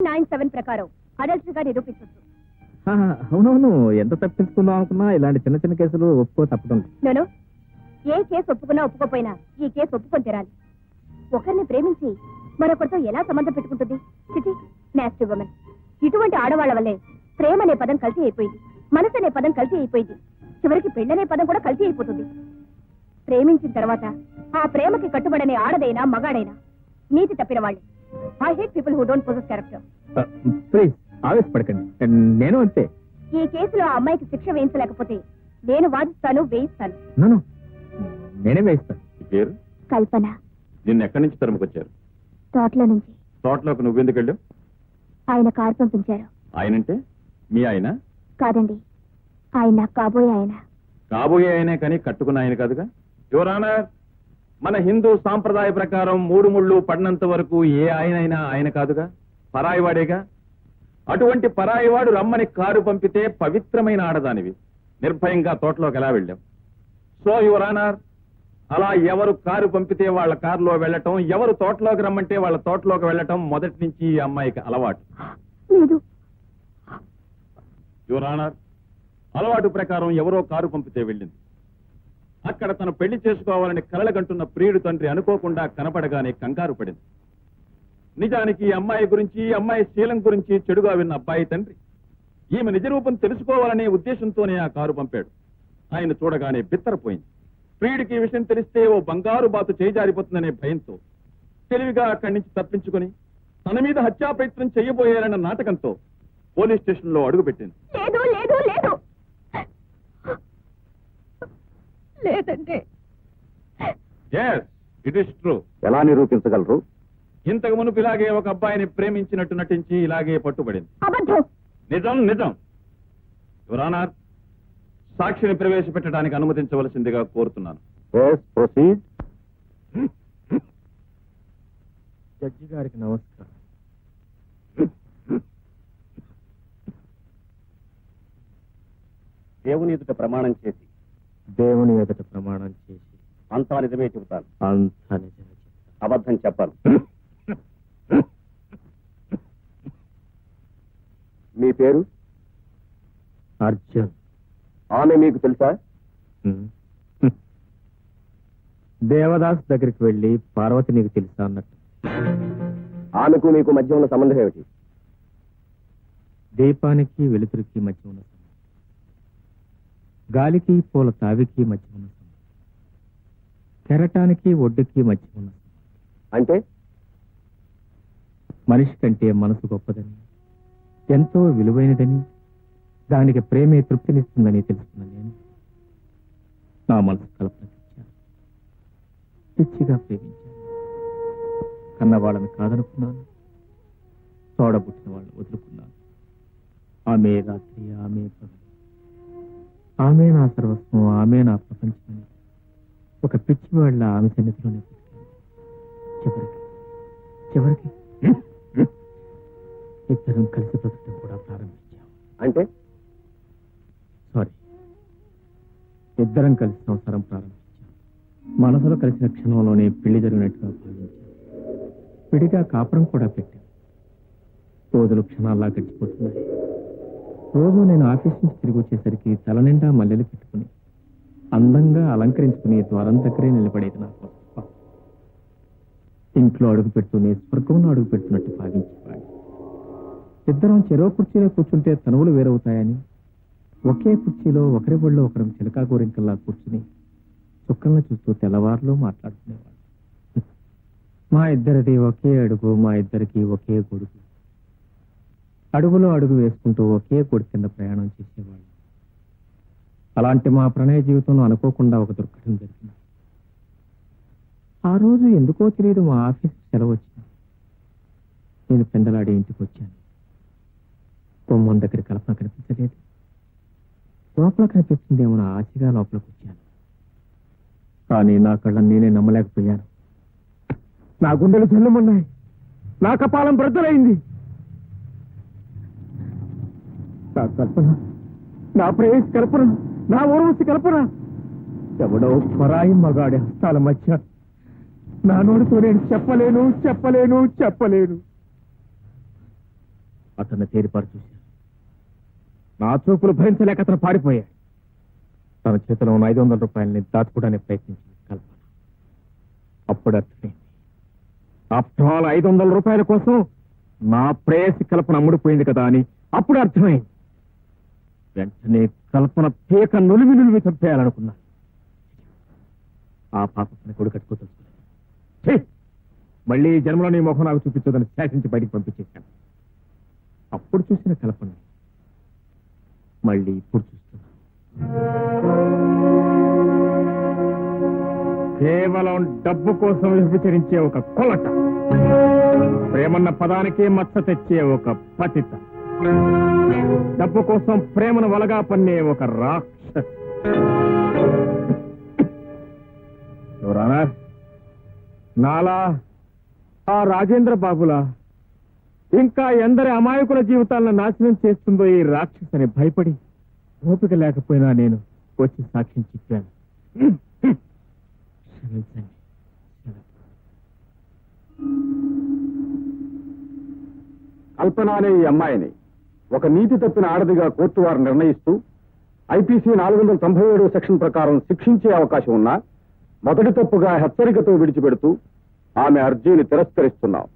Nine seven ప్రకారం. అడల్ట్గా నిరూపించవచ్చు ఆ, అవునవును. ఎంత తప్పించుకుందాం అనుకున్నా ఇలాంటి చిన్న చిన్న కేసులు ఒప్పుకో తప్పడం. నేను ఏ కేసు ఒప్పుకున్నా ఒప్పుకోపోయినా ఈ కేసు ఒప్పుకొని తీరాలి. ఒకరిని ప్రేమించి మరొకరితో ఎలా సంబంధం పెట్టుకుంటుంది? చిటి నాస్టి ఉమెన్ ఇటువంటి ఆడవాళ్ళ వల్లే ప్రేమ అనే పదం కల్తీ అయిపోయింది. మనసు అనే పదం కల్తీ అయిపోయింది. చివరికి పెళ్ళనే పదం కూడా కల్తీ అయిపోతుంది. ప్రేమించిన తర్వాత ఆ ప్రేమకి కట్టుబడనే ఆడదైనా మగాడైనా నీతి తప్పిన వాళ్ళే. I hate people who don't possess character please ఆవేశపడకండి. నేను అంతే. ఈ కేసులో ఆ అమ్మాయికి శిక్ష వేయించలేకపోతే నేను వాదిస్తాను వేయిస్తాను. నన్ను నేనే వేయిస్తాను. పేరు? కల్పన. నిన్ను ఎక్కడి నుంచి తరుముకొచ్చారు? తోటలో నుంచి. తోటలోకి నువ్వెందుకు వెళ్ళావు? ఆయన కారు పంపించారు. ఆయనంటే? మీ ఆయన? కాదండి. ఆయన కాబోయే ఆయన. కాబోయే ఆయనే కానీ కట్టుకున్న ఆయన కాదుగా? యువరానా మన హిందూ సాంప్రదాయ ప్రకారం మూడు ముళ్ళు పడినంత వరకు ఏ ఆయన అయినా ఆయన కాదుగా? పరాయివాడేగా అటువంటి పరాయివాడు రమ్మని కారు పంపితే పవిత్రమైన ఆడదానివి. నిర్భయంగా తోటలోకి ఎలా వెళ్ళాం? సో యువరానర్ అలా ఎవరు కారు పంపితే వాళ్ళ కారులో వెళ్ళటం ఎవరు తోటలోకి రమ్మంటే వాళ్ళ తోటలోకి వెళ్ళటం మొదటి నుంచి ఈ అమ్మాయికి అలవాటు. యువరానర్ అలవాటు ప్రకారం ఎవరో కారు పంపితే వెళ్ళింది. అక్కడ తను పెళ్ళి చేసుకోవాలని కలలగంటున్న ప్రియుడు తండ్రి అనుకోకుండా కనపడగానే కంగారు పడింది. నిజానికి అమ్మాయి గురించి అమ్మాయి శీలం గురించి చెడుగా విన్న అబ్బాయి తండ్రి. ఈమె నిజరూపం తెలుసుకోవాలనే ఉద్దేశంతోనే ఆ కారు పంపాడు. ఆయన చూడగానే బిత్తరపోయింది. ప్రియుడికి ఈ విషయం తెలిస్తే ఓ బంగారు బాతు చేజారిపోతుందనే భయంతో తెలివిగా అక్కడి నుంచి తప్పించుకుని తన మీద హత్యా ప్రయత్నం చేయబోయారన్న నాటకంతో పోలీస్ స్టేషన్లో అడుగుపెట్టింది. లేదు లేదు లేదు. లేదంటే ఎస్ ఇట్ ఇస్ ట్రూ ఎలా నిరూపించగలరు? ఇంతకు మునుపు ఇలాగే ఒక అబ్బాయిని ప్రేమించినట్టు నటించి ఇలాగే పట్టుబడింది. అబద్ధం. నిజం నిజం. యువరానార్ సాక్షిని ప్రవేశపెట్టడానికి అనుమతించవలసిందిగా కోరుతున్నాను. జడ్జి గారికి నమస్కారం. దేవుని ఎదుట ప్రమాణం చేసి దేవుని ఎదుట ప్రమాణం చేసి అంతా నిజమే చెబుతాను. అంతా నిజమే. అబద్ధం చెప్పాను. మీ పేరు? అర్జున్. ఆమె మీకు తెలుసా. దేవదాస్ దగ్గరికి వెళ్ళి పార్వతి నీకు తెలుసా అన్నట్టు. ఆమెకు మీకు మధ్య ఉన్న సంబంధం ఏమిటి? దీపానికి వెలుతురికి మధ్య ఉన్న గాలికి పూల తావికి మధ్య ఉన్న కెరటానికి ఒడ్డుకి మధ్య ఉన్న అంటే? మనిషి కంటే మనసు గొప్పదని ఎంతో విలువైనదని దానికి ప్రేమే తృప్తినిస్తుందని తెలుసుకున్న నేను నా మనసు కల్పనకిచ్చాను పిచ్చిగా ప్రేమించాను కన్నవాళ్ళని కాదనుకున్నాను. తోడబుట్టిన వాళ్ళని వదులుకున్నాను. ఆమె రాత్రి ఆమె పగలు ఆమె నా సర్వస్వం ఆమె నా ప్రపంచమని ఒక పిచ్చి వాళ్ళ ఆమె సన్నిధిలోనే చివరికి చివరికి ఇద్దరం కలిసి బ్రతకడం కూడా ప్రారంభించాం. అంటే? సారీ. ఇద్దరం కలిసి సంసారం ప్రారంభించాం. మనసులో కలిసిన క్షణంలోనే పెళ్ళి జరిగినట్టుగా భావించాం. విడిగా కాపురం కూడా పెట్టాం. రోజులు క్షణాల్లా గడిచిపోతున్నాయి. రోజు నేను ఆఫీస్ నుంచి తిరిగి వచ్చేసరికి తలనిండా మల్లెలు పెట్టుకుని అందంగా అలంకరించుకుని ద్వారం దగ్గరే నిలబడేది నా ఇంట్లో అడుగు పెడుతూనే స్వర్గంలో అడుగు పెడుతున్నట్టు భావించేవాడిని. ఇద్దరం చెరో కుర్చీలో కూర్చుంటే తనువులు వేరవుతాయని ఒకే కుర్చీలో ఒకరి ఒళ్ళో ఒకరం చిలకా గోరింకల్లా కూర్చుని చుక్కలను చూస్తూ తెల్లవారులో మాట్లాడుకునేవాడు మా ఇద్దరిది ఒకే అడుగు మా ఇద్దరికి ఒకే గొడుగు. అడుగులో అడుగు వేసుకుంటూ ఒకే గొడు కింద ప్రయాణం చేసేవాళ్ళు. అలాంటి మా ప్రణయ జీవితంలో అనుకోకుండా ఒక దుర్ఘటన జరిగింది. ఆ రోజు ఎందుకో తెలియదు మా ఆఫీస్ సెలవు వచ్చింది. నేను పెందలాడి ఇంటికి వచ్చాను. గుమ్మం దగ్గర కల్పన కనిపించలేదు. లోపల కనిపిస్తుందేమో నా ఆశగా లోపలికి వచ్చాను. కానీ నా కళ్ళని నేనే నమ్మలేకపోయాను. నా గుండెలు చల్లమన్నాయి నా కపాలం బ్రద్దలైంది నా కల్పన. నా ప్రేయస్ కల్పన. నా ఊర్వశి కల్పన. ఎవడో పరాయి మగాడి హస్తాల మధ్య నా నోటితో నేను చెప్పలేను చెప్పలేను చెప్పలేను. అతన్ని తేరిపారు చూశాను. నా చూపులు భరించలేక అతను పారిపోయాడు. తన చేతిలో ఉన్న ఐదు వందల రూపాయలని దాచుకోవడానికి ప్రయత్నించింది కల్పన. అప్పుడు అర్థమైంది. ఆఫ్టర్ ఆల్ ఐదు వందల రూపాయల కోసం నా ప్రేయసి కల్పన అమ్ముడిపోయింది కదా అని అప్పుడు అర్థమైంది. వెంటనే కల్పన పీక నులిమి నులిమి చంపేయాలనుకున్నా. ఆ పాపని కొడు కట్టుకోదలుచుకున్నాను మళ్ళీ జన్మలో నీ ముఖం నాకు చూపించదని శాసించి బయటికి పంపించేశాను. అప్పుడు చూసిన కల్పన. మళ్ళీ ఇప్పుడు చూస్తున్నా. కేవలం డబ్బు కోసం విభచరించే ఒక కొలట ప్రేమన్న పదానికే మచ్చ తెచ్చే ఒక పతిత. డబ్బు కోసం ప్రేమను వలగా పన్నే ఒక రాక్ష. ఎవరానా నాలా ఆ రాజేంద్ర బాబులా ఇంకా ఎందరి అమాయకుల జీవితాలను నాశనం చేస్తుందో ఈ రాక్షసని భయపడి ఓపిక లేకపోయినా నేను వచ్చి సాక్ష్యం చెప్పాను. క్షమించండి. కల్పన అనే ఈ అమ్మాయిని ఒక నీతి తప్పిన ఆడదిగా కోర్టు వారు నిర్ణయిస్తూ ఐపీసీ నాలుగు వందల తొంభై ఏడు సెక్షన్ ప్రకారం శిక్షించే అవకాశం ఉన్నా మొదటి తప్పుగా హెచ్చరికతో విడిచిపెడుతూ ఆమె అర్జీని తిరస్కరిస్తున్నాం.